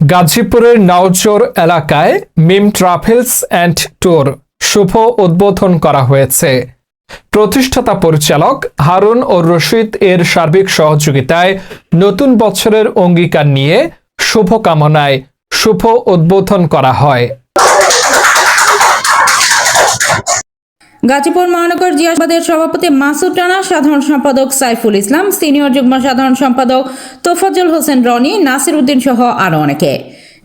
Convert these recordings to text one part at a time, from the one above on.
গাজীপুরের নাওচর এলাকায় Mim travels and tour শুভ উদ্বোধন করা হয়েছে। প্রতিষ্ঠাতা পরিচালক হারুন ও রশিদ এর সার্বিক সহযোগিতায় নতুন বছরের অঙ্গীকার নিয়ে শুভকামনায় শুভ উদ্বোধন করা হয়। গাজীপুর মহানগর জিয়াবাদের সভাপতি মাসুদ রানা, সাধারণ সম্পাদক সাইফুল ইসলাম, সিনিয়র যুগ্ম সাধারণ সম্পাদক তোফাজুল হোসেন, রনি নাসির উদ্দিন সহ আরও অনেকে।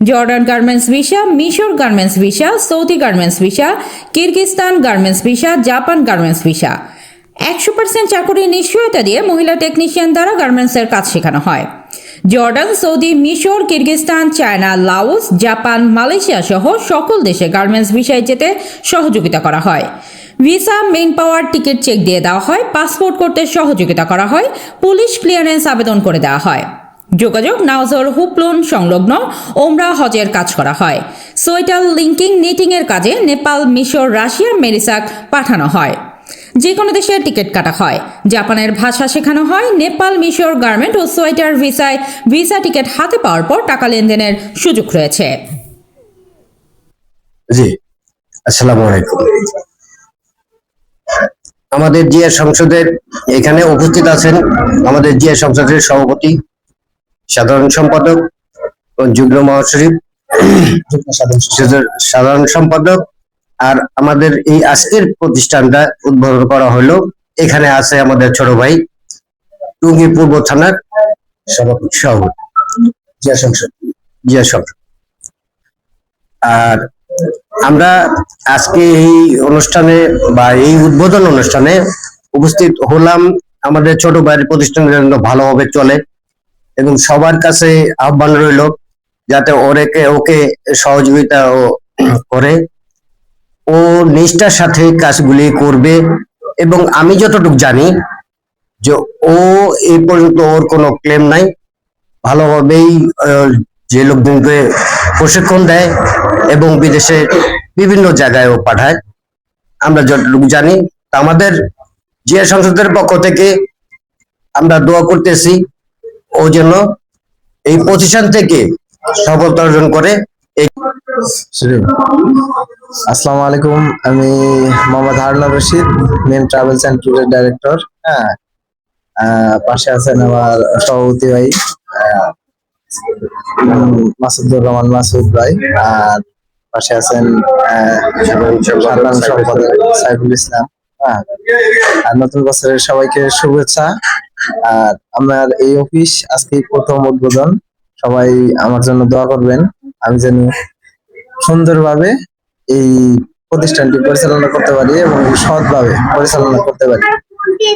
জর্ডান গার্মেন্টস ভিসা, মিশর garments visa, Saudi garments visa Kyrgyzstan garments visa, Japan garments visa. একশো পার্সেন্ট চাকরি নিশ্চয়তা দিয়ে মহিলা টেকনিশিয়ান দ্বারা গার্মেন্টসের কাজ শেখানো হয়। জর্ডান, সৌদি, মিশর Kyrgyzstan China, Laos, Japan, Malaysia সহ সকল দেশে গার্মেন্টস ভিসায় যেতে সহযোগিতা করা হয়। Visa manpower ticket check দিয়ে দেওয়া হয় পাসপোর্ট করতে সহযোগিতা করা হয় পুলিশ ক্লিয়ারেন্স আবেদন করে দেওয়া হয়। যোগাযোগ, নাওজর, হুপলুন, সংলগ্ন, ওমরা, হজের কাজ করা হয়। সোয়েটার লিঙ্কিং নিটিং এর কাজে নেপাল, মিশর, রাশিয়া, মেরিসাক পাঠানো হয়। যে কোনো দেশের টিকিট কাটা হয়। জাপানের ভাষা শেখানো হয়, নেপাল, মিশর গার্মেন্ট ও সোয়েটার ভিসায় ভিসা টিকিট হাতে পাওয়ার পর টাকা লেনদেনের সুযোগ রয়েছে। জি, আসসালামু আলাইকুম। আমাদের জিয়া সংসদের এখানে উপস্থিত আছেন আমাদের জিয়া সংসদের সভাপতি, সাধারণ সম্পাদক যুগ্ম মহাসচিব, সাধারণ সম্পাদক, আর আমাদের এই আজকের প্রতিষ্ঠানটা উদ্বোধন করা হলো। এখানে আছে আমাদের ছোট ভাই, টুঙ্গি পূর্ব থানার সভাপতি সভাপতি জিয়া সংসদ জিয়া সংসদ। আর আমরা আজকে এই অনুষ্ঠানে বা এই উদ্বোধন অনুষ্ঠানে উপস্থিত হলাম। আমাদের ছোট ভাইয়ের প্রতিষ্ঠানের জন্য ভালোভাবে চলে এবং সবার কাছে আহ্বান রইল যাতে ওরেকে, ওকে সহযোগিতা করে। ও নিষ্ঠার সাথে কাজগুলি করবে এবং আমি যতটুকু জানি যে ও এই পর্যন্ত ওর কোনো ক্লেম নাই। ভালোভাবেই যে লোকজনকে প্রশিক্ষণ দেয় এবং বিদেশে বিভিন্ন জায়গায় ও পাঠায়। আমরা যতটুকু জানি তা আমাদের জিয়া সংসদের পক্ষ থেকে আমরা দোয়া করতেছি ও যেন এই পজিশন থেকে সফলতা অর্জন করে। আসসালামু আলাইকুম আমি মোহাম্মদ হারুন রশিদ মেন ট্রাভেলস অ্যান্ড ট্যুরের ডাইরেক্টর। হ্যাঁ। পাশে আছেন আমার সভাপতি ভাই মাসুদুর রহমান মাসুদ ভাই। আর পাশে আছেন সাধারণ সম্পাদক সাইফুল ইসলাম। হ্যাঁ আর নতুন বছরের সবাইকে শুভেচ্ছা। আর আমার এই অফিস আজকে প্রথম উদ্বোধন। সবাই আমার জন্য দোয়া করবেন। আমি যেন সুন্দরভাবে এই প্রতিষ্ঠানটি পরিচালনা করতে পারি এবং সৎভাবে পরিচালনা করতে পারি।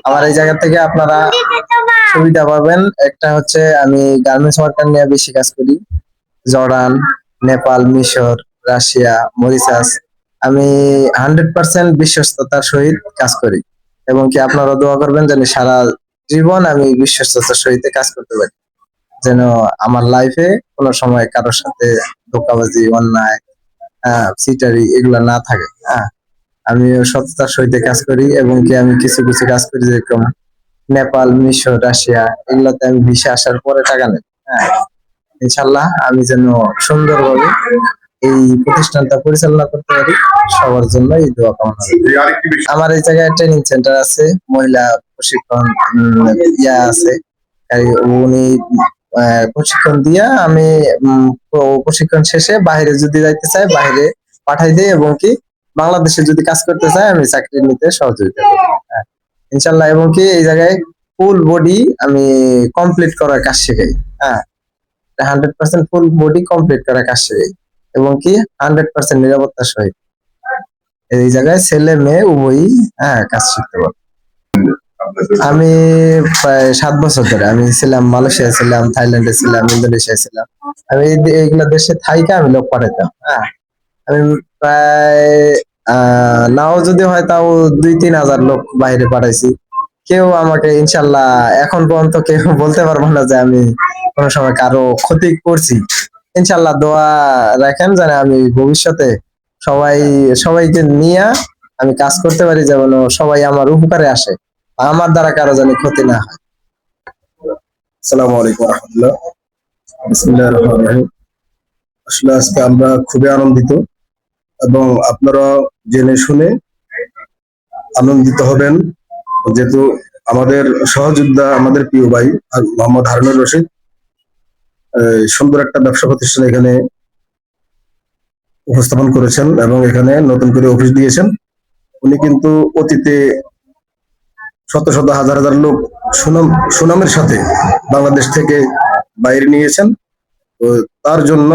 আমার এই জায়গা থেকে আপনারা সুবিধা পাবেন। একটা হচ্ছে আমি গার্মেন্টস ওয়ার্কার নিয়ে বেশি কাজ করি। জর্ডান, নেপাল, মিশর রাশিয়া মরিসাস আমি হান্ড্রেড পার্সেন্ট বিশ্বস্ততার সহিত কাজ করি। এবং কি আপনারা দোয়া করবেন যেন সারা জীবন আমি বিশ্বস্ততার সহিত কাজ করতে পারি। যেন আমার লাইফে কোনো সময় কারোর সাথে ধোকাবাজি, অন্যায় সিটারি এগুলা না থাকে। হ্যাঁ আমি সততার সহিত কাজ করি এবং কি আমি কিছু কিছু কাজ করি, যেরকম নেপাল, মিশর, রাশিয়া, এগুলাতে আমি ভিসা আসার পরে টাকা নেই। হ্যাঁ ইনশাল্লাহ আমি যেন সুন্দরভাবে এই প্রতিষ্ঠানটা পরিচালনা করতে পারি সবার জন্য এই দোয়া কামনা আমার এই জায়গায় ট্রেনিং সেন্টার আছে মহিলা প্রশিক্ষণ ইয়া আছে। উনি প্রশিক্ষণ দিয়া আমি প্রশিক্ষণ শেষে বাইরে যদি যাইতে চাই বাইরে পাঠাই দিই এবং কি বাংলাদেশে যদি কাজ করতে চাই আমি চাকরি নিতে সহযোগিতা করি। হ্যাঁ। ইনশাল্লাহ এবং কি এই জায়গায় ফুল বডি আমি কমপ্লিট করার কাজ শেখাই। হ্যাঁ hundred percent full body complete করার কাজ শেখাই। এবং কি? হান্ড্রেড পার্সেন্ট নিরাপত্তার সহিত। এই জায়গায় ছেলে, মেয়ে, উভয়ই হ্যাঁ কাজ শিখতে পারে আমি প্রায় সাত বছর ধরে আমি ছিলাম মালয়েশিয়া ছিলাম, থাইল্যান্ডে ছিলাম ইন্দোনেশিয়া ছিলাম। আমি এই- এইগুলা দেশে থাইকে আমি লোক পাঠাতাম হ্যাঁ। আমি প্রায় নাও যদি হয় তাও দুই তিন হাজার লোক বাইরে পাঠাইছি। কেউ আমাকে ইনশাল্লাহ এখন পর্যন্ত কেউ বলতে পারব না যে আমি কোনো সময় কারও ক্ষতি করছি। ইনশাল্লাহ দোয়া রাখেন যেন আমি ভবিষ্যতে সবাই, সবাইকে নিয়ে আমি কাজ করতে পারি যেমন সবাই আমার উপকারে আসে, আমার দ্বারা কারও যেন ক্ষতি না হয়। আসসালামু আসলে আজকে আমরা খুবই আনন্দিত এবং আপনারা জেনে শুনে আনন্দিত হবেন। যেহেতু আমাদের সহযোদ্ধা, আমাদের প্রিয় ভাই মোহাম্মদ হারুনুর রশিদ সুন্দর একটা ব্যবসা প্রতিষ্ঠান এখানে উপস্থাপন করেছেন এবং এখানে নতুন করে অফিস দিয়েছেন। উনি কিন্তু অতীতে শত শত হাজার হাজার লোক সুনাম, সুনামের সাথে বাংলাদেশ থেকে বাইরে নিয়েছেন। তো তার জন্য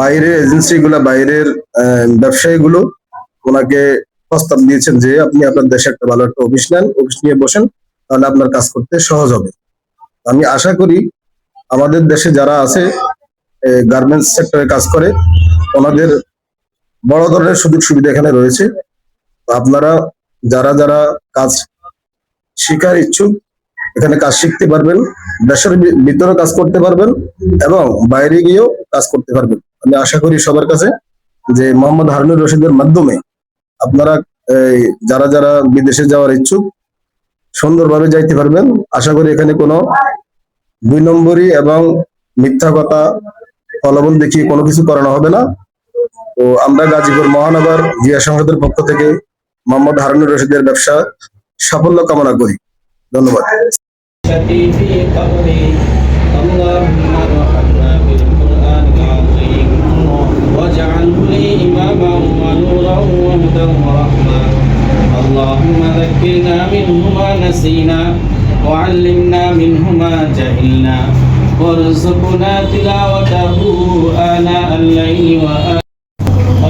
বাইরের এজেন্সি গুলা বাইরের ব্যবসায়ী গুলো ওনাকে প্রস্তাব দিয়েছেন যে আপনি আপনার দেশে একটা ভালো একটা অফিস নেন অফিস নিয়ে বসেন, তাহলে আপনার কাজ করতে সহজ হবে। আমি আশা করি আমাদের দেশে যারা আছে গার্মেন্টস সেক্টরে কাজ করে, ওনাদের বড় ধরনের সুযোগ সুবিধা এখানে রয়েছে। আপনারা যারা যারা কাজ শিকার ইচ্ছুক, এখানে কাজ শিখতে পারবেন, দেশের ভিতরে কাজ করতে পারবেন এবং বাইরে গিয়েও কাজ করতে পারবেন। আমি আশা করি সবার কাছে যে মোহাম্মদ হারুনুর রশিদের মাধ্যমে আপনারা যারা যারা বিদেশে যাওয়ার ইচ্ছুক, সুন্দরভাবে যাইতে পারবেন। আশা করি এখানে কোনো দুই নম্বরই এবং মিথ্যা কথা ফলাবল দেখিয়ে কোনো কিছু করানো হবে না তো আমরা গাজীপুর মহানগর জিয়া সংসদের পক্ষ থেকে মোহাম্মদ হারুনুর রশিদের ব্যবসা সাফল্য কামনা করি ধন্যবাদ التي في قبري اللهم ارحمنا بالقرآن العظيم واجعله لي إماما ونورا وهدى ورحمة اللهم ذكرنا منه ما نسينا وعلمنا منه ما جهلنا. وارزقنا تلاوته آناء الليل وآناء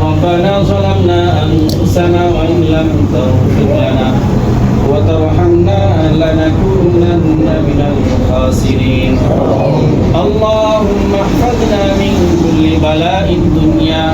ربنا ظلمنا أنفسنا وإن لم تغفر لنا. وترحمنا لنكونن من الخاسرين. اللهم احفظنا من كل بلاء الدنيا.